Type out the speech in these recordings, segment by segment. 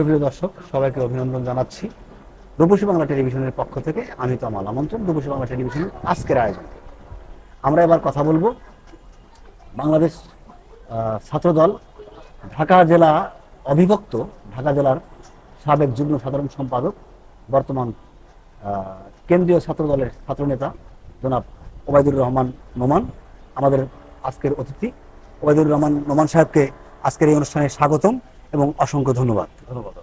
সুপ্রিয় দর্শক, সবাইকে অভিনন্দন জানাচ্ছি। রূপসী বাংলা টেলিভিশনের পক্ষ থেকে আমি তো আমার আমন্ত্রণ। রূপসী বাংলা টেলিভিশনের আজকের আয়োজন। আমরা এবার কথা বলব বাংলাদেশ ছাত্রদল, ঢাকা জেলা অবিভক্ত, ঢাকা জেলার সাবেক যুগ্ম সাধারণ সম্পাদক, বর্তমান কেন্দ্রীয় ছাত্রদলের ছাত্রনেতা, জনাব ওবায়দুর রহমান নোমান, আমাদের আজকের অতিথি। ওবায়দুর রহমান নোমান সাহেবকে আজকের এই অনুষ্ঠানে স্বাগতম। এবং অসংখ্য ধন্যবাদ। ধন্যবাদ।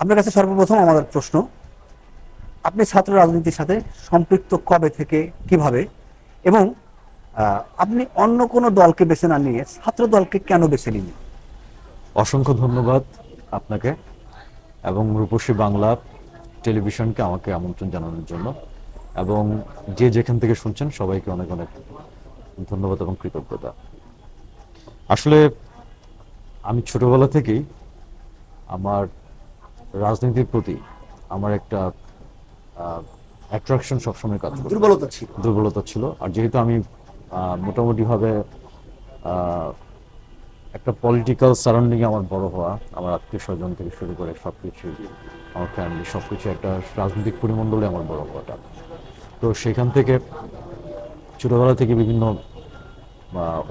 আপনার কাছে সর্বপ্রথম আমাদের প্রশ্ন, আপনি ছাত্র রাজনীতির সাথে সম্পৃক্ত কবে থেকে, কীভাবে, এবং আপনি অন্য কোনো দলকে বেছে না নিয়ে ছাত্র দলকে কেন বেছে নিন অসংখ্য ধন্যবাদ আপনাকে এবং রূপসী বাংলা টেলিভিশনকে আমাকে আমন্ত্রণ জানানোর জন্য এবং যে যেখান থেকে শুনছেন সবাইকে অনেক অনেক ধন্যবাদ এবং কৃতজ্ঞতা। আসলে আমি ছোটবেলা থেকেই আমার রাজনীতির প্রতি আমার একটা অ্যাট্রাকশন সবসময় কাজ দুর্বলতা ছিল। দুর্বলতা ছিল। আর যেহেতু আমি মোটামুটিভাবে একটা পলিটিক্যাল সারাউন্ডিং আমার বড় হওয়া আমার আত্মীয় স্বজন থেকে শুরু করে সবকিছু আমার ফ্যামিলি সব কিছু একটা রাজনৈতিক পরিমণ্ডলে আমার বড় হওয়াটা। তো সেখান থেকে ছোটবেলা থেকে বিভিন্ন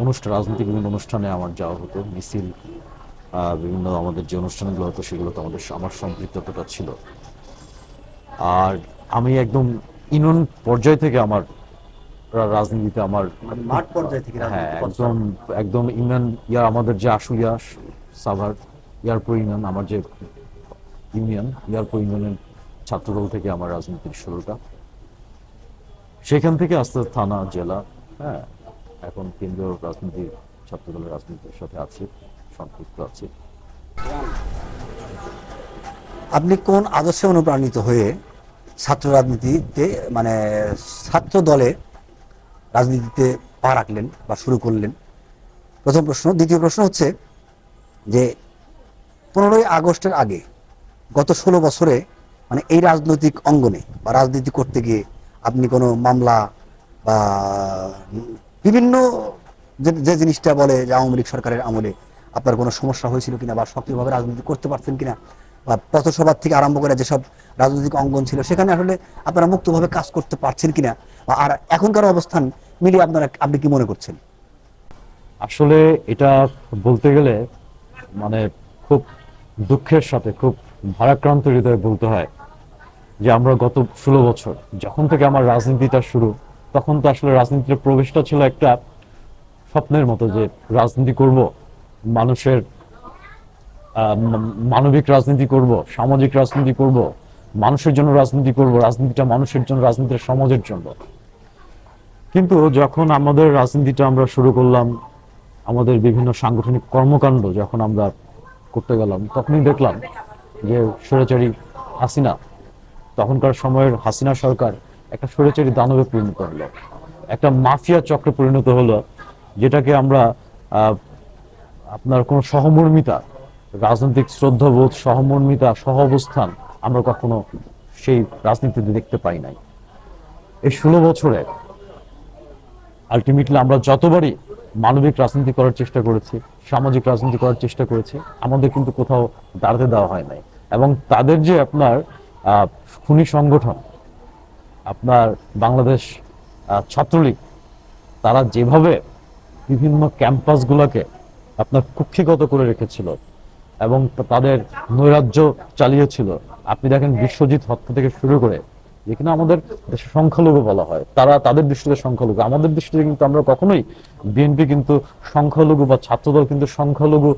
অনুষ্ঠান রাজনৈতিক বিভিন্ন অনুষ্ঠানে আমার যাওয়া হতো। মিছিল বিভিন্ন আমাদের যে অনুষ্ঠানগুলো হতো সেগুলোতে আমাদের আমার সম্পৃক্ততা ছিল। আর আমি একদম ইউনিয়ন পর্যায় থেকে আমার রাজনীতিতে আমার মানে মাঠ পর্যায়ে থেকে হ্যাঁ একদম একদম ইউনিয়ন ইয়া আমাদের যে আশুলিয়া সাভার ইয়ারপর ইউনিয়ন আমার যে ইউনিয়ন ইয়ারপর ইউনিয়নের ছাত্রদল থেকে আমার রাজনীতির শুরুটা। সেখান থেকে আস্তে আস্তে থানা জেলা হ্যাঁ এখন কেন্দ্রীয় রাজনীতির ছাত্রদলের রাজনীতির সাথে আছি। সম্পৃক্ত আছি। আপনি কোন আদর্শে অনুপ্রাণিত হয়ে ছাত্র রাজনীতিতে মানে ছাত্র দলে রাজনীতিতে পা রাখলেন বা শুরু করলেন? প্রথম প্রশ্ন। দ্বিতীয় প্রশ্ন হচ্ছে যে পনেরোই আগস্টের আগে গত ষোলো বছরে মানে এই রাজনৈতিক অঙ্গনে বা রাজনীতি করতে গিয়ে আপনি কোনো মামলা বা বিভিন্ন যে জিনিসটা বলে যে আওয়ামী লীগ সরকারের আমলে আপনার কোনো সমস্যা হয়েছিল কিনা বা সক্রিয়ভাবে রাজনীতি করতে পারছেন কিনা বা পথসভা থেকে আরম্ভ করে যেসব রাজনৈতিক অঙ্গন ছিল, সেখানে আসলে আপনারা মুক্তভাবে কাজ করতে পারছেন কিনা? আর এখনকার অবস্থান মিলিয়ে আপনারা আপনি কি মনে করছেন? আসলে এটা বলতে গেলে মানে খুব দুঃখের সাথে, খুব ভারাক্রান্ত হৃদয়ে বলতে হয় যে আমরা গত ষোলো বছর, যখন থেকে আমার রাজনীতিটা শুরু, তখন তো আসলে রাজনীতির প্রবেশটা ছিল একটা স্বপ্নের মতো যে রাজনীতি করব মানুষের মানবিক রাজনীতি করব, সামাজিক রাজনীতি করব, মানুষের জন্য রাজনীতি করব, রাজনীতিটা মানুষের জন্য, রাজনীতিটা সমাজের জন্য। কিন্তু যখন আমাদের রাজনীতিটা আমরা শুরু করলাম, আমাদের বিভিন্ন সাংগঠনিক কর্মকাণ্ড যখন আমরা করতে গেলাম, তখনই দেখলাম যে স্বৈরাচারী হাসিনা, তখনকার সময়ের হাসিনা সরকার একটা স্বৈরাচারী দানবে পরিণত হলো। একটা মাফিয়া চক্রে পরিণত হলো, যেটাকে আমরা আপনার কোনো সহমর্মিতা, রাজনৈতিক শ্রদ্ধাবোধ, সহমর্মিতা সহ অবস্থান আমরা কখনো সেই রাজনীতিতে দেখতে পাই নাই। এই ষোলো বছরে আলটিমেটলি আমরা যতবারই মানবিক রাজনীতি করার চেষ্টা করেছি, সামাজিক রাজনীতি করার চেষ্টা করেছি, আমাদের কিন্তু কোথাও দাঁড়াতে দেওয়া হয় নাই। এবং তাদের যে আপনার খুনি সংগঠন, আপনার বাংলাদেশ ছাত্রলীগ, তারা যেভাবে বিভিন্ন ক্যাম্পাসগুলোকে আপনার কুক্ষিগত করে রেখেছিল এবং তাদের নৈরাজ্য চালিয়েছিল। আপনি দেখেন বিশ্বজিৎ হত্যা থেকে শুরু করে যেখানে আমাদের দেশে সংখ্যালঘু বলা হয়, তারা তাদের দৃষ্টিতে সংখ্যালঘু। আমাদের দৃষ্টিতে কিন্তু আমরা কখনোই বিএনপি কিন্তু সংখ্যালঘু বা ছাত্রদল কিন্তু সংখ্যালঘু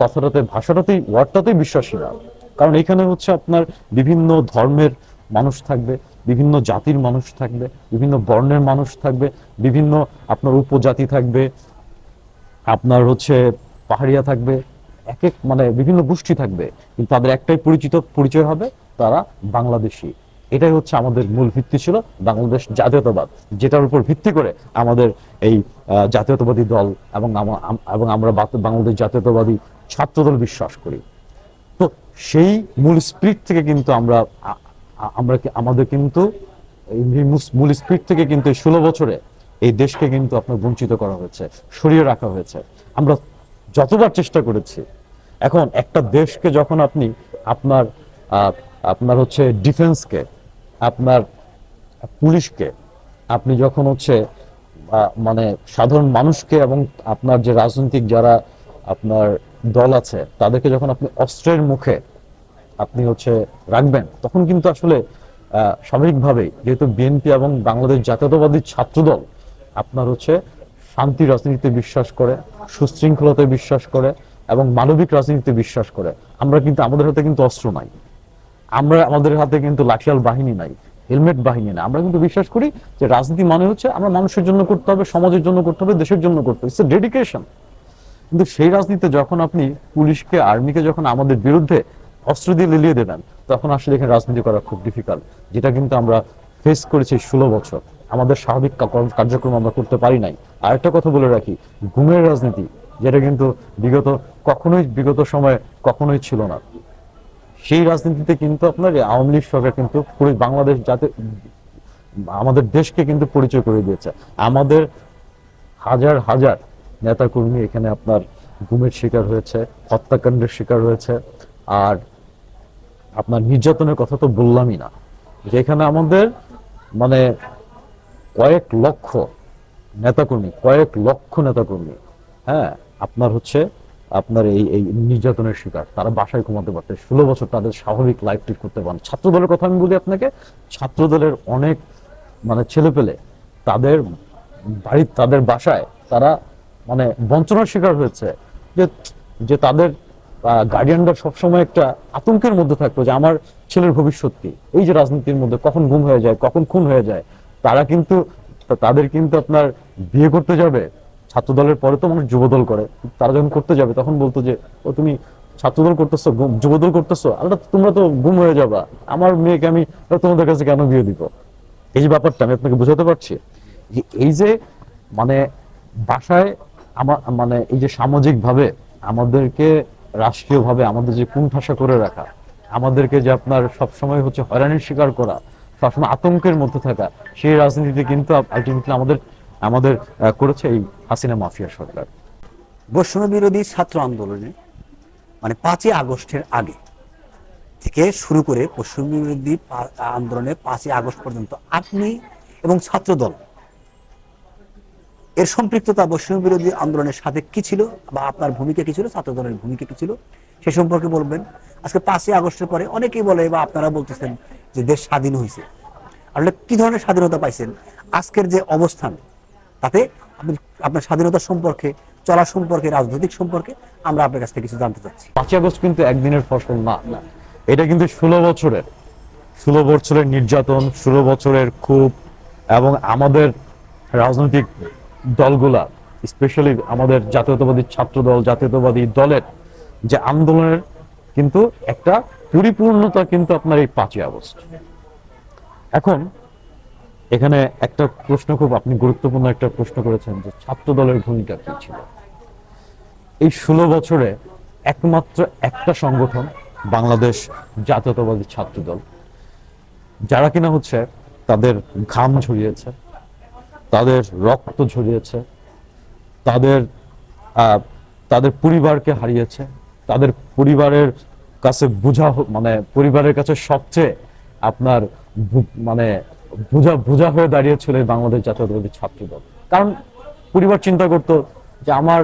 কথাটাতে, ভাষাটাতেই, ওয়ার্ডটাতেই বিশ্বাসী না। কারণ এখানে হচ্ছে আপনার বিভিন্ন ধর্মের মানুষ থাকবে, বিভিন্ন জাতির মানুষ থাকবে, বিভিন্ন বর্ণের মানুষ থাকবে, বিভিন্ন আপনার উপজাতি থাকবে আপনার হচ্ছে পাহাড়িয়া থাকবে এক এক মানে বিভিন্ন গোষ্ঠী থাকবে, কিন্তু তাদের একটাই পরিচিত, পরিচয় হবে তারা বাংলাদেশি। এটাই হচ্ছে আমাদের মূল ভিত্তি ছিল বাংলাদেশ জাতীয়তাবাদ, যেটার উপর ভিত্তি করে আমাদের এই জাতীয়তাবাদী দল এবং এবং আমরা বাংলাদেশ জাতীয়তাবাদী ছাত্রদল বিশ্বাস করি। তো সেই মূল স্পিরিট থেকে কিন্তু আমরা আমরা আমাদের কিন্তু মূল- স্পিরিট থেকে কিন্তু ষোলো বছরে এই দেশকে কিন্তু আপনার বঞ্চিত করা হয়েছে, সরিয়ে রাখা হয়েছে। আমরা যতবার চেষ্টা করেছি, এখন একটা দেশকে যখন আপনি আপনার আপনার হচ্ছে ডিফেন্সকে, আপনার পুলিশকে, আপনি যখন হচ্ছে মানে সাধারণ মানুষকে এবং আপনার যে রাজনৈতিক যারা আপনার দল আছে, তাদেরকে যখন আপনি অস্ত্রের মুখে আপনি হচ্ছে রাখবেন, তখন কিন্তু আসলে স্বাভাবিকভাবেই যেহেতু বিএনপি এবং বাংলাদেশ জাতীয়তাবাদী ছাত্রদল আপনার হচ্ছে শান্তি রাজনীতিতে বিশ্বাস করে, সুশৃঙ্খলতায় বিশ্বাস করে এবং মানবিক রাজনীতিতে বিশ্বাস করে। আমরা কিন্তু, আমাদের হাতে কিন্তু অস্ত্র নাই। আমরা আমাদের হাতে কিন্তু লাঠিয়াল বাহিনী নাই, হেলমেট বাহিনী নাই। আমরা কিন্তু বিশ্বাস করি যে রাজনীতি মানে হচ্ছে আমরা মানুষের জন্য করতে হবে, সমাজের জন্য করতে হবে, দেশের জন্য করতে হবে। ডেডিকেশন কিন্তু সেই রাজনীতিতে যখন আপনি পুলিশকে, আর্মিকে যখন আমাদের বিরুদ্ধে অস্ত্র দিয়ে লিলিয়ে দেবেন, তখন আসলে এখানে রাজনীতি করা খুব ডিফিকাল্ট যেটা কিন্তু আমরা ফেস করেছি ষোলো বছর। আমাদের স্বাভাবিক কার্যক্রম আমরা করতে পারি নাই। আর একটা কথা বলে রাখি, ঘুমের রাজনীতি, যেটা কিন্তু বিগত কখনোই, বিগত সময়ে কখনোই ছিল না। সেই রাজনীতিতে কিন্তু আপনার আওয়ামী লীগ সরকার কিন্তু বাংলাদেশ যাতে আমাদের দেশকে কিন্তু পরিচয় করে দিয়েছে। আমাদের হাজার হাজার নেতাকর্মী এখানে আপনার গুমের শিকার হয়েছে, হত্যাকাণ্ডের শিকার হয়েছে। আর আপনার নির্যাতনের কথা তো বললামই না। যেখানে আমাদের মানে কয়েক লক্ষ নেতাকর্মী, কয়েক লক্ষ নেতাকর্মী হ্যাঁ আপনার হচ্ছে আপনার এই এই নির্যাতনের শিকার। তারা বাসায় ঘুমাতে পারতে, ষোলো বছর তাদের স্বাভাবিক লাইফ লিড করতে পারেন। ছাত্র দলের কথা আমি বলি আপনাকে ছাত্র দলের অনেক মানে ছেলে পেলে তাদের বাড়ির, তাদের বাসায় তারা মানে বঞ্চনার শিকার হয়েছে। যে যে তাদের গার্ডিয়ানরা সবসময় একটা আতঙ্কের মধ্যে থাকতো যে, আমার ছেলের ভবিষ্যৎ কি? এই যে রাজনীতির মধ্যে কখন গুম হয়ে যায়, কখন খুন হয়ে যায়? তারা কিন্তু তাদের কিন্তু আপনার বিয়ে করতে যাবে। ছাত্র দলের পরে তো মানুষ যুবদল করে। তারা যখন করতে যাবে, তখন বলতো যে, ও তুমি ছাত্রদল করতেছো যুবদল করতেছো? আরে তোমরা তো গুম হয়ে যাবা। আমার মেয়েকে আমি তোমাদের কাছে কেন বিয়ে দিব? এই যে ব্যাপারটা, আমি আপনাকে বোঝাতে পারছি এই যে মানে বাসায় আমার মানে এই যে সামাজিক ভাবে আমাদেরকে রাষ্ট্রীয় ভাবে আমাদের যে কুণ্ঠাসা করে রাখা, আমাদেরকে যে আপনার সবসময় হচ্ছে হয়রানির শিকার করা সবসময় আতঙ্কের মধ্যে থাকা। সেই রাজনীতিতে কিন্তু আলটিমেটলি আমাদের আমাদের করেছে এই হাসিনা মাফিয়া সরকার। বৈষম্য বিরোধী ছাত্র আন্দোলনে মানে পাঁচই আগস্টের আগে থেকে শুরু করে বৈষম্য বিরোধী আন্দোলনে পাঁচই আগস্ট পর্যন্ত আপনি এবং ছাত্রদল, এর সম্পৃক্ততা বৈষম্য বিরোধী আন্দোলনের সাথে কি ছিল বা আপনার ভূমিকা কি ছিল, ছাত্রদলের ভূমিকা কি ছিল, সে সম্পর্কে বলবেন। আজকে পাঁচই আগস্টের পরে অনেকেই বলে বা আপনারা বলতেছেন যে দেশ স্বাধীন হয়েছে আসলে কি ধরনের স্বাধীনতা পাইছেন? আজকের যে অবস্থান, তাতে আপনি, আপনার স্বাধীনতা সম্পর্কে, চলা সম্পর্কে, রাজনৈতিক সম্পর্কে আমরা আপনার কাছ থেকে কিছু জানতে চাচ্ছি। পাঁচই আগস্ট কিন্তু একদিনের ফসল না। এটা কিন্তু ষোলো বছরের ষোলো বছরের নির্যাতন, ষোলো বছরের খুব এবং আমাদের রাজনৈতিক দলগুলা স্পেশালি আমাদের জাতীয়তাবাদী ছাত্র দল জাতীয়তাবাদী দলের যে আন্দোলনের কিন্তু একটা পরিপূর্ণতা কিন্তু আপনার এই পাঁচই আগস্ট। এখন, এখানে একটা প্রশ্ন খুব আপনি গুরুত্বপূর্ণ একটা প্রশ্ন করেছেন যে ছাত্র দলের ভূমিকা কি ছিল। এই ষোলো বছরে একমাত্র একটা সংগঠন বাংলাদেশ জাতীয়তাবাদী ছাত্র দল যারা কিনা হচ্ছে তাদের ঘাম ঝরিয়েছে, তাদের রক্ত ঝরিয়েছে, তাদের তাদের পরিবারকে হারিয়েছে, তাদের পরিবারের কাছে বোঝা মানে পরিবারের কাছে সবচেয়ে আপনার মানে বোঝা বোঝা হয়ে দাঁড়িয়েছিল এই বাংলাদেশ জাতীয়তাবাদী ছাত্র দল কারণ পরিবার চিন্তা করতো যে আমার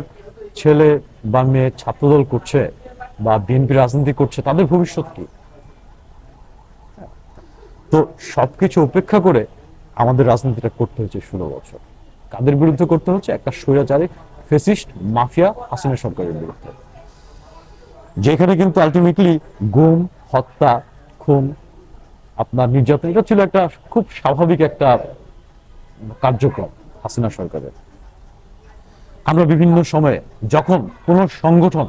ছেলে বা মেয়ে ছাত্রদল করছে বা বিএনপি রাজনীতি করছে, তাদের ভবিষ্যৎ কি? তো সবকিছু উপেক্ষা করে আমাদের রাজনীতিটা করতে হয়েছে ষোলো বছর। কাদের বিরুদ্ধে করতে হচ্ছে? একটা স্বৈরাচারী, ফেসিস্ট, মাফিয়া, হাসিনা সরকারের বিরুদ্ধে। যেখানে কিন্তু আলটিমেটলি গুম, হত্যা, খুন, আপনার নির্যাতন, এটা ছিল একটা খুব স্বাভাবিক একটা কার্যক্রম হাসিনা সরকারের। আমরা বিভিন্ন সময়ে যখন কোন সংগঠন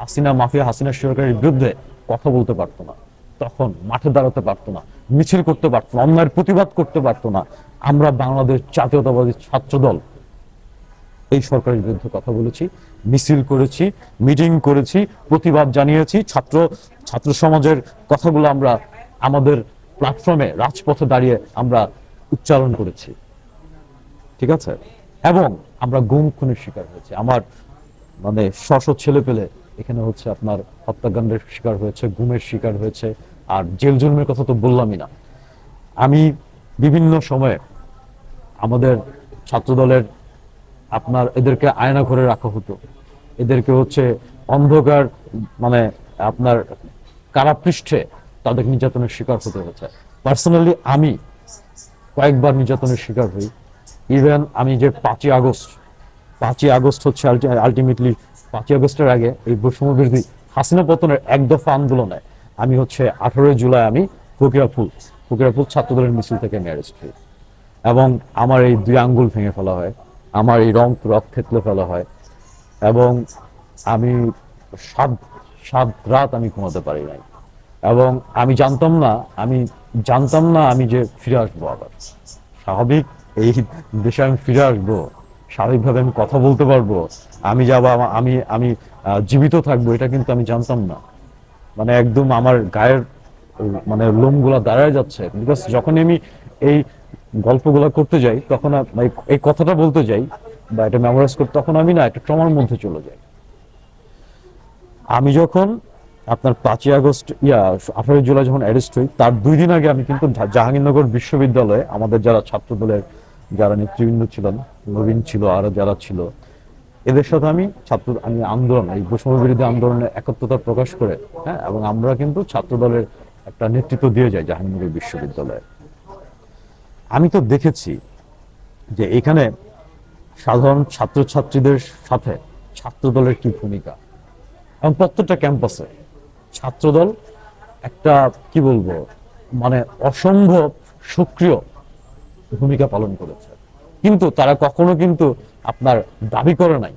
হাসিনা মাফিয়া, হাসিনা সরকারের বিরুদ্ধে কথা বলতে পারতো না, তখন মাঠে দাঁড়াতে পারতো না, মিছিল করতে পারতো না, অন্যায়ের প্রতিবাদ করতে পারতো না, আমরা বাংলাদেশ জাতীয়তাবাদী ছাত্র দল এই সরকারের বিরুদ্ধে কথা বলেছি, মিছিল করেছি মিটিং করেছি, প্রতিবাদ জানিয়েছি। ছাত্র ছাত্র সমাজের কথাগুলো আমরা আমাদের প্ল্যাটফর্মে রাজপথে দাঁড়িয়ে আমরা উচ্চারণ করেছি। ঠিক আছে? এবং আমরা গুম খুনের শিকার হয়েছি। আমার মানে শশ ছেলে পেলে এখানে হচ্ছে আপনার হত্যাকাণ্ডের শিকার হয়েছে, গুমের শিকার হয়েছে, আর জেল জুলমের কথা তো বললামই না। আমি বিভিন্ন সময়ে আমাদের ছাত্রদলের আপনার এদেরকে আয়না ঘরে রাখা হতো। এদেরকে হচ্ছে অন্ধকার মানে আপনার কারাপৃষ্ঠে তাদের নির্যাতনের শিকার হতে হয়েছে। পার্সোনালি আমি কয়েকবার নির্যাতনের শিকার হই। ইভেন আমি যে পাঁচই আগস্ট পাঁচই আগস্ট হচ্ছে আলটিমেটলি পাঁচই আগস্টের আগে এই বৈষম্য বিরোধী হাসিনা পতনের এক দফা আন্দোলনে আমি হচ্ছে আঠারোই জুলাই আমি ফকিরাপুর ফকিরাপুর ছাত্রদলের মিছিল থেকে হই এবং আমার এই দুই আঙ্গুল ভেঙে ফেলা হয়। আমার এই রং রক থেতলে ফেলা হয় এবং আমি সাত সাত রাত আমি ঘুমাতে পারি নাই। এবং আমি জানতাম না, আমি জানতাম না আমি যে ফিরে আসব আবার। স্বাভাবিক এই দেশে আমি ফিরে আসব, স্বাভাবিকভাবে আমি কথা বলতে পারব, আমি যাব আমি আমি জীবিত থাকব, এটা কিন্তু আমি জানতাম না। মানে একদম আমার গায়ের মানে লোমগুলা দাঁড়ায় যাচ্ছে বিকজ যখন আমি এই গল্পগুলা করতে যাই, তখন এই কথাটা বলতে যাই বা এটা মেমোরাইজ করতে, তখন আমি না, একটা ট্রমার মধ্যে চলে যাই। আমি যখন আপনার পাঁচই আগস্ট, ইয়া, আঠারোই জুলাই যখন অ্যারেস্ট হই, তার দুই দিন আগে আমি কিন্তু জাহাঙ্গীরনগর বিশ্ববিদ্যালয়ে আমাদের যারা ছাত্র দলের যারা নেতৃবৃন্দ ছিলেন, নবীন ছিল আরও যারা ছিল, এদের সাথে আমি ছাত্র, আমি আন্দোলন, এই বৈষম্য বিরোধী আন্দোলনে একত্রতা প্রকাশ করে হ্যাঁ এবং আমরা কিন্তু ছাত্র দলের একটা নেতৃত্ব দিয়ে যাই জাহাঙ্গীরনগর বিশ্ববিদ্যালয়ে। আমি তো দেখেছি যে এখানে সাধারণ ছাত্রছাত্রীদের সাথে ছাত্র দলের কি ভূমিকা? এবং প্রত্যেকটা ক্যাম্পাসে ছাত্রদল একটা, কি বলব মানে অসম্ভব সক্রিয় ভূমিকা পালন করেছে। কিন্তু তারা কখনো কিন্তু আপনার দাবি করে নাই।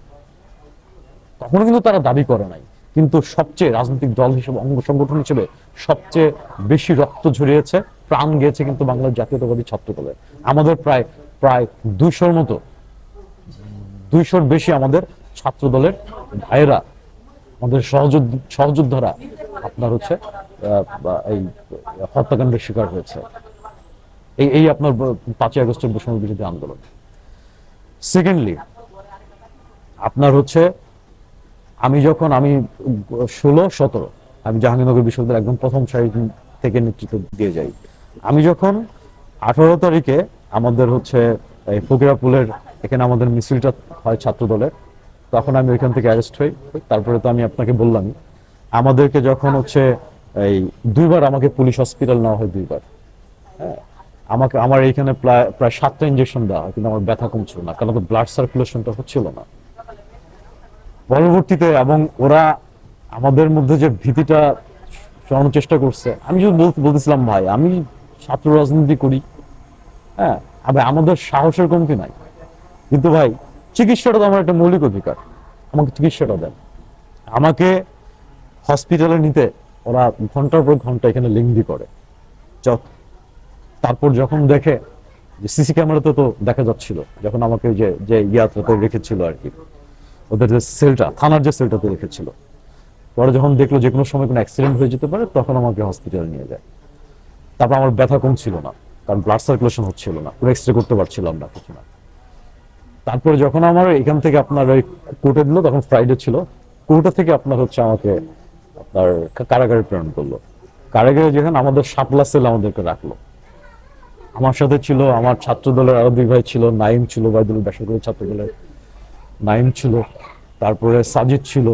কখনো কিন্তু তারা দাবি করে নাই। কিন্তু সবচেয়ে রাজনৈতিক দল হিসেবে, অঙ্গ সংগঠন হিসেবে সবচেয়ে বেশি রক্ত ঝরিয়েছে প্রাণ গিয়েছে কিন্তু বাংলার জাতীয়তাবাদী ছাত্র দলের আমাদের প্রায় প্রায় দুইশোর মতো, দুইশোর বেশি আমাদের ছাত্র দলের ভাইয়েরা, আমাদের সহযোদ্ধারা আপনার হচ্ছে এই হত্যাকাণ্ডের শিকার হয়েছে। এই এই আপনার পাঁচই আগস্টের বৈষম্য বিরোধী আন্দোলন। সেকেন্ডলি আপনার হচ্ছে, আমি যখন, আমি ষোলো, সতেরো, আমি জাহাঙ্গীরনগর বিশ্ববিদ্যালয় একদম প্রথম সারি থেকে নেতৃত্ব দিয়ে যাই আমি যখন আঠারো তারিখে আমাদের হচ্ছে এই ফকিরাপুলের এখানে আমাদের মিছিলটা হয় ছাত্র দলের তখন আমি ওইখান থেকে অ্যারেস্ট হই। তারপরে তো আমি আপনাকে বললামই। আমাদেরকে যখন হচ্ছে এই দুইবার আমাকে পুলিশ হসপিটাল নেওয়া হয় দুইবার। হ্যাঁ আমাকে, আমার এইখানে প্রায় প্রায় সাতটা ইঞ্জেকশন দেওয়া হয়, কিন্তু আমার ব্যথা কমছিল না, কারণ ব্লাড সার্কুলেশনটা হচ্ছিল না। পরবর্তীতে এবং ওরা আমাদের মধ্যে যে ভীতিটা সরানোর চেষ্টা করছে, আমি যদি বলতে বলতেছিলাম, ভাই, আমি ছাত্র রাজনীতি করি হ্যাঁ? আবার আমাদের সাহসের কমতি নাই। কিন্তু ভাই, চিকিৎসাটা তো আমার একটা মৌলিক অধিকার। আমাকে চিকিৎসাটা দেন। আমাকে হসপিটালে নিতে ওরা ঘণ্টার পর ঘণ্টা এখানে লিঙ্গি করে। তারপর যখন দেখে যে সিসি ক্যামেরাতে তো দেখা যাচ্ছিল, যখন আমাকে যে যে ইয়াত্রাতে রেখেছিল আর কি, ওদের যে সেলটা থানার যে সেলটাতে রেখেছিল। পরে যখন দেখল যে কোনো সময় কোনো অ্যাক্সিডেন্ট হয়ে যেতে পারে, তখন আমাকে হসপিটালে নিয়ে যায়। তারপর আমার ব্যথা কম ছিল না, কারণ ব্লাড সার্কুলেশন হচ্ছিল না পুরো এক্সরে করতে পারছিলাম না কিছু না তারপরে যখন আমার এখান থেকে আপনার ওই কোর্টে দিল, তখন ফ্রাইডে ছিল, কোর্টে থেকে আপনার হচ্ছে আমাকে আপনার কারাগারে প্রেরণ করল। কারাগারে যেখানে আমাদের সাপলা সেল আমাদেরকে রাখল। আমার সাথে ছিল, আমার ছাত্র দলের আরও দুই ভাই ছিল, নাইম ছিল, বাইদুল বেসরকারি ছাত্র দলের নাইম ছিল, তারপরে সাজিদ ছিল,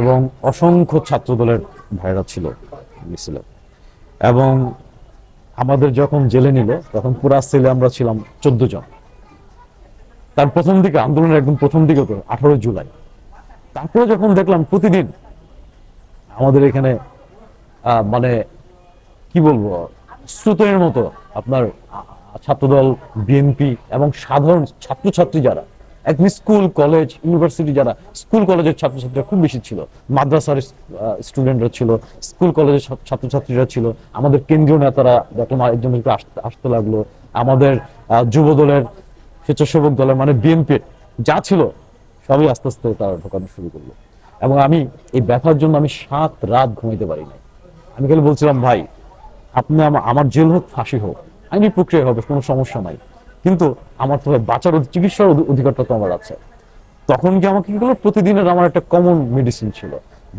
এবং অসংখ্য ছাত্র দলের ভাইরা ছিল, মিছিলে। এবং আমাদের যখন জেলে নিল, তখন পুরা সেলে আমরা ছিলাম চোদ্দ জন। তার প্রথম দিকে, আন্দোলনের একদম প্রথম দিকে তো আঠারো জুলাই। তারপরে যখন দেখলাম প্রতিদিন আমাদের এখানে মানে কি বলব, স্রোতের মতো আপনার ছাত্রদল, বিএনপি এবং সাধারণ ছাত্রছাত্রী যারা একদম স্কুল, কলেজ, ইউনিভার্সিটি যারা, স্কুল, কলেজের ছাত্রছাত্রীরা খুব বেশি ছিল। মাদ্রাসার স্টুডেন্টরা ছিল, স্কুল, কলেজের ছাত্রছাত্রীরা ছিল। আমাদের কেন্দ্রীয় নেতারা দেখলাম একজন আসতে লাগল। আমাদের যুব দলের স্বেচ্ছাসেবক দলের মানে বিএনপির যা ছিল, সবই আস্তে আস্তে তারা ঢোকানো শুরু করল। এবং আমি এই ব্যথার জন্য আমি সাত রাত ঘুমাইতে পারি নাই। আমি খালি বলছিলাম, ভাই, আপনি আমার জেল হোক, ফাঁসি হোক, আইনি প্রক্রিয়া হবে, কোনো সমস্যা নাই। কিন্তু আমার তো বাঁচার চিকিৎসার অধিকারটা তো আমার আছে। তখন কি আমাকে কি করল? প্রতিদিনের আমার একটা কমন মেডিসিন ছিল।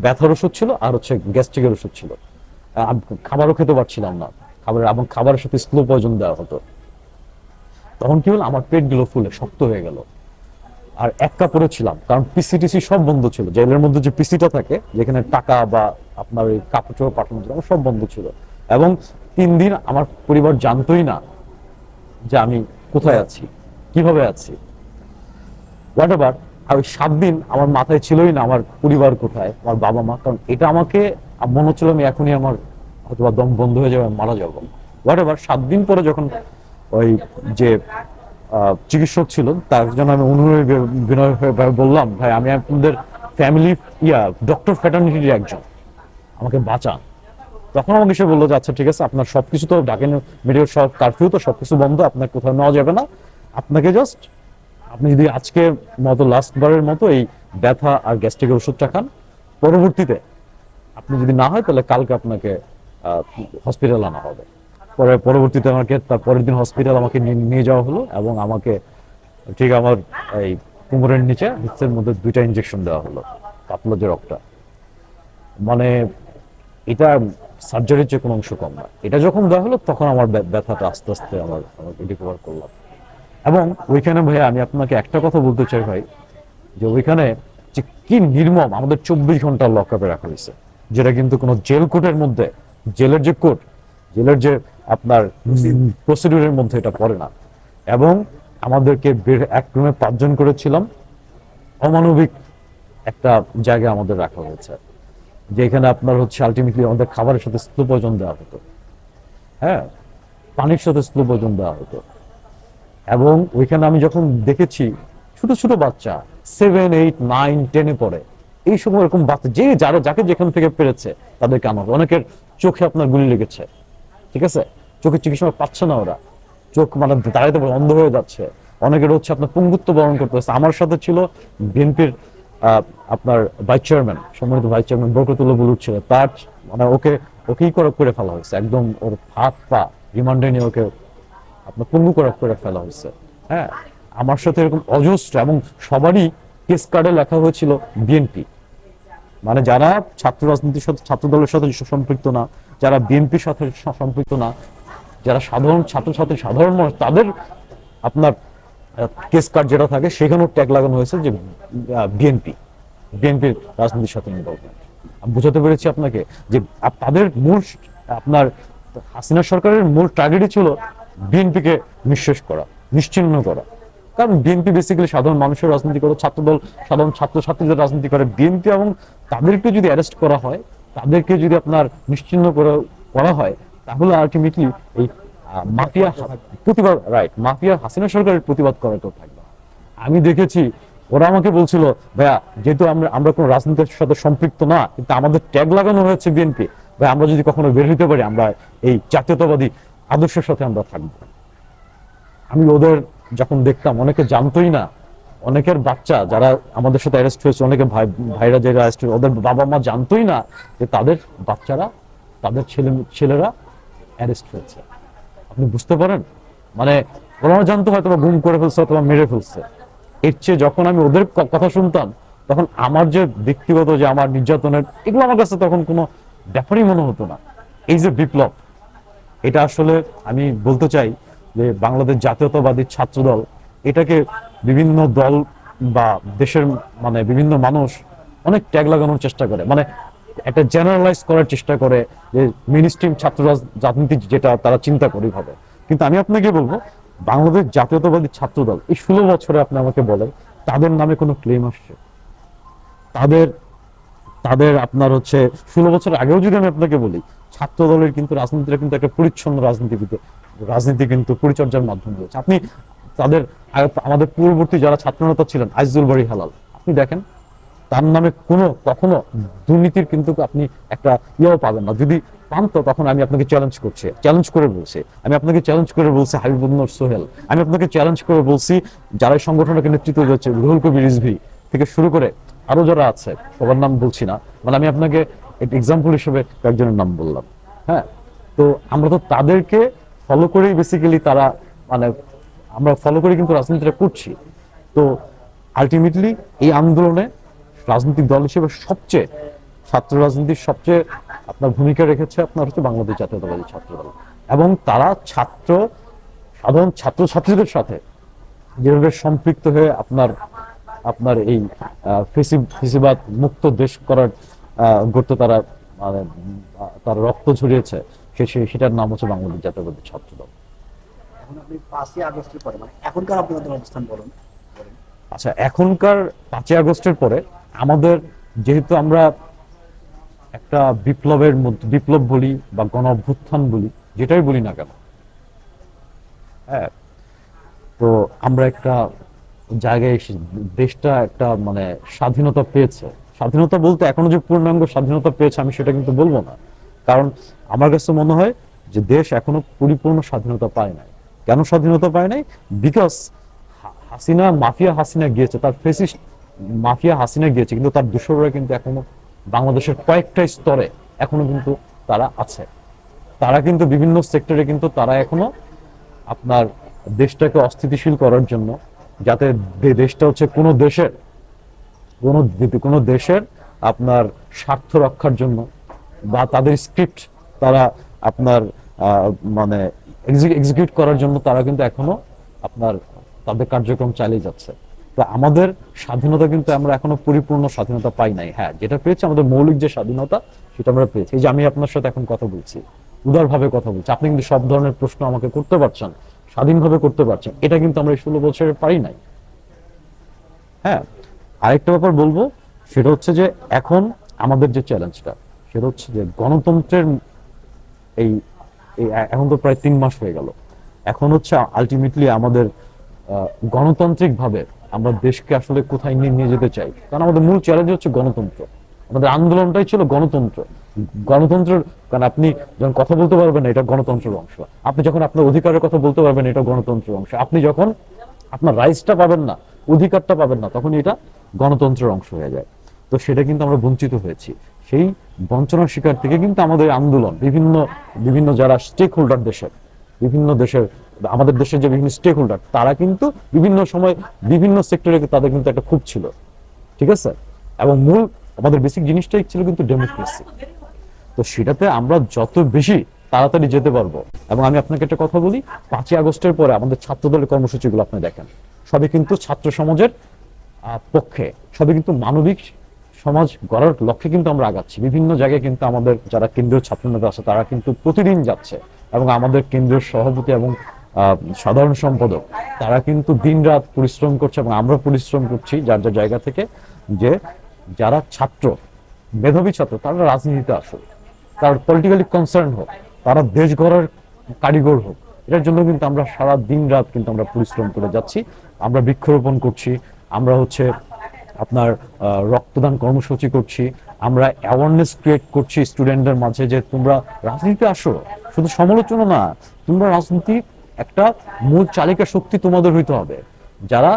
ব্যথার ওষুধ ছিল আর হচ্ছে গ্যাস্ট্রিকের ওষুধ ছিল। খাবারও খেতে পারছিলাম না। খাবার এবং খাবারের সাথে স্লো পয়জন দেওয়া হতো। তখন কি হলো? আমার পেটগুলো ফুলে, শক্ত হয়ে গেল। আর এক কাপড়ে ছিলাম কারণ পিসিটিসি সব বন্ধ ছিল। জেলের মধ্যে যে পিসিটা থাকে, যেখানে টাকা বা আপনার ওই কাপড় চোপড় পাঠানো ছিল, সব বন্ধ ছিল। এবং তিন দিন আমার পরিবার জানতোই না যে আমি কোথায় আছি? কীভাবে আছি? হোয়াট আর ওই সাত দিন আমার মাথায় ছিলই না আমার পরিবার কোথায়, আমার বাবা মা, কারণ এটা আমাকে মনে হচ্ছিল আমি এখনই আমার হয়তো দম বন্ধ হয়ে যাবে মারা যাব। হোয়াট এভার সাত দিন পরে যখন ওই যে চিকিৎসক ছিল, তার জন্য আমি বি- বিনয় হয়ে বললাম, ভাই, আমি আপনাদের ফ্যামিলি ইয়া ডক্টর ফ্যাটার্নিটির একজন। আমাকে বাঁচান। তখন আমাকে সে বলল যে আচ্ছা ঠিক আছে, আপনার সবকিছু তো ডাকেন মেডিকেল সব, কারফিউ তো সবকিছু বন্ধ, আপনার কোথাও নেওয়া যাবে না। আপনাকে জাস্ট আপনি যদি আজকে মতো লাস্ট বারের মতো এই ব্যথা আর গ্যাস্ট্রিকের ওষুধটা খান, পরবর্তীতে আপনি যদি না হয়, তাহলে কালকে আপনাকে হসপিটাল আনা হবে। পরে, পরবর্তীতে আমাকে, তার পরের দিন হসপিটাল আমাকে নিয়ে- যাওয়া হলো এবং আমাকে, ঠিক আমার এই কোমরের নিচে হিপসের মধ্যে দুইটা ইঞ্জেকশন দেওয়া হলো, পাতলা যে রক্তটা। মানে এটা সার্জারির যে কোনো অংশ কম না। এটা যখন দেওয়া হলো, তখন আমার ব্যথাটা আস্তে আস্তে আমার রিকভার করলাম। এবং ওইখানে ভাই আমি আপনাকে একটা কথা বলতে চাই ভাই, যে ওইখানে যে কি নির্মম আমাদের চব্বিশ ঘণ্টা লক আপে রাখা হয়েছে, যেটা কিন্তু কোনো জেল কোর্টের মধ্যে, জেলের যে কোর্ট জেলের যে আপনার প্রসিডিউরের মধ্যে এটা পড়ে না। এবং আমাদেরকে এক রুমে পাঁচজন করেছিলাম, অমানবিক একটা জায়গায় আমাদের রাখা হয়েছে। যেখানে আপনার হচ্ছে আলটিমেটলি আমাদের খাবারের সাথে স্লো ভোজন দেওয়া হতো। হ্যাঁ? পানির সাথে স্লো ভোজন দেওয়া হতো। এবং ওইখানে আমি যখন দেখেছি ছোট ছোট বাচ্চা সেভেন এইট নাইন টেনে পড়ে এই সময় এরকম বাচ্চা যে যারা যাকে যেখান থেকে পেরেছে তাদেরকে আনা। অনেকের চোখে আপনার গুলি লেগেছে ঠিক আছে? চোখে চিকিৎসা পাচ্ছে না ওরা। চোখ মানে দাঁড়াইতে পারে, অন্ধ হয়ে যাচ্ছে। অনেকের হচ্ছে আপনার পঙ্গুত্ব বরণ করতে আমার সাথে ছিল বিএনপির আপনার ভাইস চেয়ারম্যান, সম্মানিত ভাইস চেয়ারম্যান বরকতুল্লাহ বুলুর ছিল, তার মানে ওকে, ওকেই করে করে ফেলা হয়েছে। একদম ওর হাত পা রিমান্ডে নিয়ে ওকে আপনার পঙ্গু করা করে ফেলা হয়েছে। হ্যাঁ আমার সাথে এরকম অজস্র এবং সবারই কেস কার্ডে লেখা হয়েছিল বিএনপি। মানে যারা ছাত্র রাজনীতির সাথে, ছাত্র দলের সাথে সম্পৃক্ত না, যারা বিএনপির সাথে সম্পৃক্ত না, যারা সাধারণ, ছাত্রছাত্রী, সাধারণ মানুষ, তাদের আপনার কেস কার্ড যেটা থাকে, সেখানেও ট্যাগ লাগানো হয়েছে যে বিএনপি। বিএনপির রাজনীতির সাথে ইনভলভমেন্ট আমি বুঝাতে পেরেছি আপনাকে যে তাদের মূল আপনার হাসিনা সরকারের মূল টার্গেটই ছিল বিএনপিকে নিঃশেষ করা, নিশ্চিহ্ন করা। কারণ বিএনপি বেসিক্যালি সাধারণ মানুষের রাজনীতি করে, ছাত্রদল, সাধারণ ছাত্রছাত্রীদের রাজনীতি করে। বিএনপি এবং তাদেরকে যদি অ্যারেস্ট করা হয়, তাদেরকে যদি আপনার নিশ্চিহ্ন করা করা হয়, তাহলে আলটিমেটলি এই মাফিয়া, প্রতিবাদ রাইট মাফিয়া হাসিনা সরকারের প্রতিবাদ করার কেউ থাকবে। আমি দেখেছি ওরা আমাকে বলছিল, ভাইয়া, যেহেতু আমরা আমরা কোনো রাজনীতির সাথে সম্পৃক্ত না, কিন্তু আমাদের ট্যাগ লাগানো হয়েছে বিএনপি ভাই আমরা যদি কখনো বের হইতে পারি, আমরা এই জাতীয়তাবাদী আদর্শের সাথে আমরা থাকব। আমি ওদের যখন দেখতাম, অনেকে জানতোই না, অনেকের বাচ্চা যারা আমাদের সাথে অ্যারেস্ট হয়েছে, অনেকে ভাই, ভাইরা যারা অ্যারেস্ট হয়েছে, ওদের বাবা মা জানতোই না যে তাদের বাচ্চারা, তাদের ছেলে, ছেলেরা অ্যারেস্ট হয়েছে। আপনি বুঝতে পারেন? মানে ওরা জানতো হয়তো গুম করে ফেলছে অথবা মেরে ফেলছে। এর চেয়ে যখন আমি ওদের কথা শুনতাম, তখন আমার যে ব্যক্তিগত যে আমার নির্যাতনের, এগুলো আমার কাছে তখন কোনো ব্যাপারই মনে হতো না। এই যে বিপ্লব, এটা আসলে আমি বলতে চাই যে বাংলাদেশ জাতীয়তাবাদী ছাত্রদল, এটাকে বিভিন্ন দল বা দেশের মানে বিভিন্ন মানুষ অনেক ট্যাগ লাগানোর চেষ্টা করে। মানে একটা জেনারেলাইজ করার চেষ্টা করে যে মেন স্ট্রিম ছাত্র রাজনীতি যেটা তারা চিন্তা করে ভাবে। কিন্তু আমি আপনাকে বলব বাংলাদেশ জাতীয়তাবাদী ছাত্রদল, এই ষোলো বছরে আপনি আমাকে বলেন, তাদের নামে কোনো ক্লেম আসছে? তাদের তাদের আপনার হচ্ছে, ষোলো বছর আগেও যদি আমি আপনাকে বলি ছাত্র দলের কিন্তু রাজনীতিটা কিন্তু একটা পরিচ্ছন্ন রাজনীতিবিদ, রাজনীতি কিন্তু পরিচর্যার মাধ্যম রয়েছে আপনি তাদের, আমাদের পূর্ববর্তী যারা ছাত্রনেতা ছিলেন, আইজুল বাড়ি হালাল, আপনি দেখেন? তার নামে কোনো কখনো দুর্নীতির কিন্তু আপনি একটা ইয়েও পাবেন না। যদি পান তো তখন আমি আপনাকে চ্যালেঞ্জ করছি। চ্যালেঞ্জ করে বলছি। আমি আপনাকে চ্যালেঞ্জ করে বলছি হাবিবুল্লাহ সোহেল। আমি আপনাকে চ্যালেঞ্জ করে বলছি যারা সংগঠনকে নেতৃত্ব দিচ্ছে রুহুল কবির রিজভি থেকে শুরু করে আরও যারা আছে, সবার নাম বলছি না। মানে আমি আপনাকে এক্সাম্পল হিসেবে কয়েকজনের নাম বললাম। হ্যাঁ? তো আমরা তো তাদেরকে ফলো করেই বেসিক্যালি তারা মানে আমরা ফলো করে কিন্তু রাজনীতিটা করছি। তো আলটিমেটলি এই আন্দোলনে রাজনৈতিক দল হিসেবে সবচেয়ে ছাত্র রাজনীতির সবচেয়ে আপনার ভূমিকা রেখেছে আপনার হচ্ছে বাংলাদেশ জাতীয়তাবাদী ছাত্র দল এবং তারা ছাত্র সাধারণ ছাত্র ছাত্রীদের সাথে যেভাবে সম্পৃক্ত হয়ে আপনার আপনার এই ফেসিবাদ মুক্ত দেশ করার গড়তে তারা মানে তার রক্ত ঝরিয়েছে সে সেটার নাম হচ্ছে বাংলাদেশ জাতীয়তাবাদী ছাত্র দল এখন আপনি পাঁচই আগস্টের পরে মানে এখনকার আপনাদের অবস্থান বলুন। আচ্ছা এখনকার পাঁচই আগস্টের পরে আমাদের যেহেতু আমরা একটা বিপ্লবের মধ্যে, বিপ্লব বলি বা গণ অভ্যুত্থান বলি, যেটাই বলি না কেন? হ্যাঁ তো আমরা একটা জায়গায় এসে দেশটা একটা মানে স্বাধীনতা পেয়েছে। স্বাধীনতা বলতে এখনও যে পূর্ণাঙ্গ স্বাধীনতা পেয়েছে আমি সেটা কিন্তু বলব না। কারণ আমার কাছে মনে হয় যে দেশ এখনও পরিপূর্ণ স্বাধীনতা পায় নাই। কেন স্বাধীনতা পায় নাই? বিকজ হাসিনা, মাফিয়া হাসিনা গিয়েছে, তার ফেসিস্ট মাফিয়া হাসিনা গিয়েছে, কিন্তু তার দূষররা কিন্তু এখনও বাংলাদেশের কয়েকটা স্তরে এখনও কিন্তু তারা আছে। তারা কিন্তু বিভিন্ন সেক্টরে কিন্তু তারা এখনও আপনার দেশটাকে অস্থিতিশীল করার জন্য, যাতে দেশটা হচ্ছে কোনো দেশের, কোনো কোনো দেশের আপনার স্বার্থ রক্ষার জন্য বা তাদের স্ক্রিপ্ট তারা আপনার মানে এক্সিকিউট করার জন্য তারা কিন্তু এখনও আপনার তাদের কার্যক্রম চালিয়ে যাচ্ছে। তো আমাদের স্বাধীনতা কিন্তু আমরা এখনও পরিপূর্ণ স্বাধীনতা পাই নাই। হ্যাঁ যেটা পেয়েছি, আমাদের মৌলিক যে স্বাধীনতা, সেটা আমরা পেয়েছি। এই যে আমি আপনার সাথে এখন কথা বলছি, উদারভাবে কথা বলছি, আপনি কিন্তু সব ধরনের প্রশ্ন আমাকে করতে পারছেন, স্বাধীনভাবে করতে পারছেন, এটা কিন্তু আমরা এই ষোলো বছরে পারি নাই। হ্যাঁ আরেকটা ব্যাপার বলব, সেটা হচ্ছে যে এখন আমাদের যে চ্যালেঞ্জটা, সেটা হচ্ছে যে গণতন্ত্রের এই এখন তো প্রায় তিন মাস হয়ে গেল। এখন হচ্ছে আলটিমেটলি আমাদের গণতান্ত্রিক ভাবে আমরা দেশকে আসলে কোথায় নিয়ে যেতে চাই? কারণ আমাদের মূল চ্যালেঞ্জ হচ্ছে গণতন্ত্র। আমাদের আন্দোলনটাই ছিল গণতন্ত্র। গণতন্ত্রের, কারণ আপনি যখন কথা বলতে পারবেন এটা গণতন্ত্রের অংশ। আপনি যখন আপনার অধিকারের কথা বলতে পারবেন এটা গণতন্ত্রের অংশ। আপনি যখন আপনার রাইটসটা পাবেন না, অধিকারটা পাবেন না, তখন এটা গণতন্ত্রের অংশ হয়ে যায়। তো সেটা কিন্তু আমরা বঞ্চিত হয়েছি। সেই বঞ্চনার শিকার থেকে কিন্তু আমাদের আন্দোলন, বিভিন্ন বিভিন্ন যারা স্টেক হোল্ডার দেশের, বিভিন্ন দেশের আমাদের দেশের যে বিভিন্ন স্টেক হোল্ডার তারা কিন্তু বিভিন্ন সময় বিভিন্ন সেক্টরে তাদের কিন্তু একটা খুব ছিল। ঠিক আছে? এবং মূল আমাদের বেসিক জিনিসটাই ছিল কিন্তু ডেমোক্রেসি তো সেটাতে আমরা যত বেশি তাড়াতাড়ি যেতে পারব। এবং আমি আপনাকে একটা কথা বলি, পাঁচই আগস্টের পরে আমাদের ছাত্রদলের কর্মসূচিগুলো আপনি দেখেন। সবই কিন্তু ছাত্র সমাজের পক্ষে, সবই কিন্তু মানবিক সমাজ গড়ার লক্ষ্যে কিন্তু আমরা আগাচ্ছি। বিভিন্ন জায়গায় কিন্তু আমাদের যারা কেন্দ্রীয় ছাত্রনেতা আছে, তারা কিন্তু প্রতিদিন যাচ্ছে। এবং আমাদের কেন্দ্রীয় সভাপতি এবং সাধারণ সম্পাদক, তারা কিন্তু দিনরাত পরিশ্রম করছে এবং আমরা পরিশ্রম করছি যার যার জায়গা থেকে যে যারা ছাত্র, মেধাবী ছাত্র, তারা রাজনীতিতে আসুক, তার পলিটিক্যালি কনসার্ন হোক, তারা দেশ গড়ার কারিগর হোক, এটার জন্য কিন্তু আমরা সারা দিন রাত কিন্তু আমরা পরিশ্রম করে যাচ্ছি, আমরা বৃক্ষরোপণ করছি, আমরা হচ্ছে আপনার রক্তদান কর্মসূচি করছি, আমরা অ্যাওয়ারনেস ক্রিয়েট করছি স্টুডেন্টদের মাঝে যে তোমরা রাজনীতিতে আসো, শুধু সমালোচনা না, তোমরা রাজনীতি একটা মূল চালিকা শক্তি তোমাদের হইতে হবে। যারা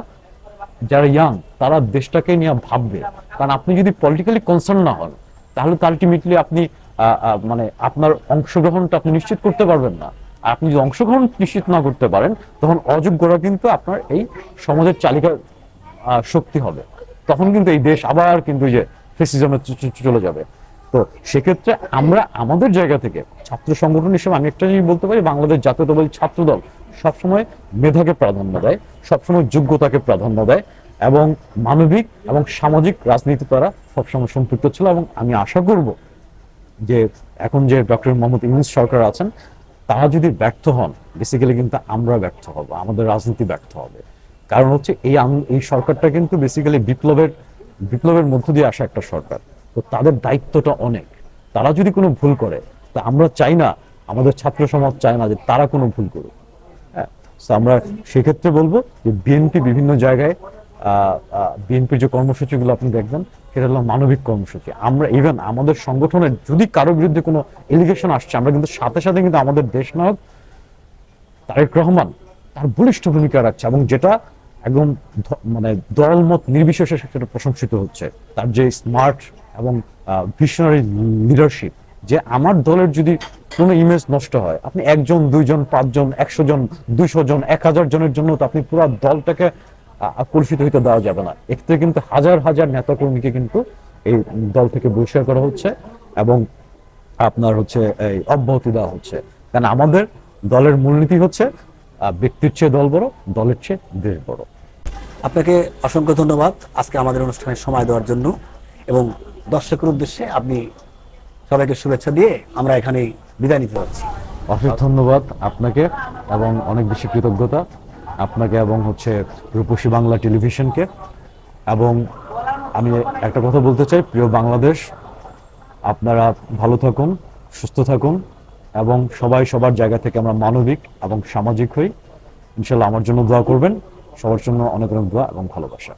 যারা ইয়াং তারা দেশটাকে নিয়ে ভাববে। কারণ আপনি যদি পলিটিক্যালি কনসার্ন না হন, তাহলে তো আলটিমেটলি আপনি মানে আপনার অংশগ্রহণটা আপনি নিশ্চিত করতে পারবেন না। আপনি যদি অংশগ্রহণ নিশ্চিত না করতে পারেন, তখন অযোগ্যরা কিন্তু আপনার এই সমাজের চালিকা শক্তি হবে। তখন কিন্তু এই দেশ আবার কিন্তু যে ফেসিজমে চলে যাবে। তো সেক্ষেত্রে আমরা আমাদের জায়গা থেকে ছাত্র সংগঠন হিসেবে আমি একটা জিনিস বলতে পারি, বাংলাদেশ জাতীয়তাবাদী ছাত্র দল সবসময় মেধাকে প্রাধান্য দেয়, সবসময় যোগ্যতাকে প্রাধান্য দেয় এবং মানবিক এবং সামাজিক রাজনীতি তারা সবসময় সম্পৃক্ত ছিল এবং আমি আশা করব যে এখন যে ডক্টর মোহাম্মদ ইউনুস সরকার আছেন, তারা যদি ব্যর্থ হন বেসিক্যালি কিন্তু আমরা ব্যর্থ হব, আমাদের রাজনীতি ব্যর্থ হবে। কারণ হচ্ছে এই এই সরকারটা কিন্তু বেসিক্যালি বিপ্লবের বিপ্লবের মধ্য দিয়ে আসা একটা সরকার। তো তাদের দায়িত্বটা অনেক। তারা যদি কোনো ভুল করে, তা আমরা চাই না, আমাদের ছাত্র সমাজ চায় না যে তারা কোনো ভুল করুক। হ্যাঁ আমরা সেক্ষেত্রে বলব যে বিএনপি বিভিন্ন জায়গায় বিএনপির যে কর্মসূচিগুলো আপনি দেখবেন, সেটা হলো মানবিক কর্মসূচি। আমরা ইভেন আমাদের সংগঠনের যদি কারোর বিরুদ্ধে কোনো এলিগেশন আসছে, আমরা কিন্তু সাথে সাথে কিন্তু আমাদের দেশ নায়ক তারেক রহমান তার বলিষ্ঠ ভূমিকা রাখছে এবং যেটা একদম মানে দলমত নির্বিশেষে সেটা প্রশংসিত হচ্ছে। তার যে স্মার্ট এবং ভিশনারি লিডারশিপ যে আমার দলের যদি কোনো ইমেজ নষ্ট হয়, আপনি একজন, দুইজন, পাঁচজন একশো জন দুইশো জন এক হাজার জনের জন্য তো আপনি পুরো দলটাকে কলুষিত হইতে দেওয়া যাবে না। এক্ষেত্রে কিন্তু হাজার হাজার নেতাকর্মীকে কিন্তু এই দল থেকে বহিষ্কার করা হচ্ছে এবং আপনার হচ্ছে এই অব্যাহতি দেওয়া হচ্ছে। কারণ আমাদের দলের মূলনীতি হচ্ছে ব্যক্তির চেয়ে দল বড়, দলের চেয়ে দেশ বড়। আপনাকে অসংখ্য ধন্যবাদ আজকে আমাদের অনুষ্ঠানে সময় দেওয়ার জন্য এবং দর্শকের উদ্দেশ্যে আপনি সবাইকে শুভেচ্ছা দিয়ে আমরা এখানেই বিদায় নিতে যাচ্ছি। অশেষ ধন্যবাদ আপনাকে এবং অনেক বেশি কৃতজ্ঞতা। আপনাকে এবং হচ্ছে রূপসী বাংলা টেলিভিশনকে। এবং আমি একটা কথা বলতে চাই, প্রিয় বাংলাদেশ, আপনারা ভালো থাকুন, সুস্থ থাকুন এবং সবাই সবার জায়গা থেকে আমরা মানবিক এবং সামাজিক হই। ইনশাল্লাহ আমার জন্য দোয়া করবেন। সবার জন্য অনেক অনেক দোয়া এবং ভালোবাসা।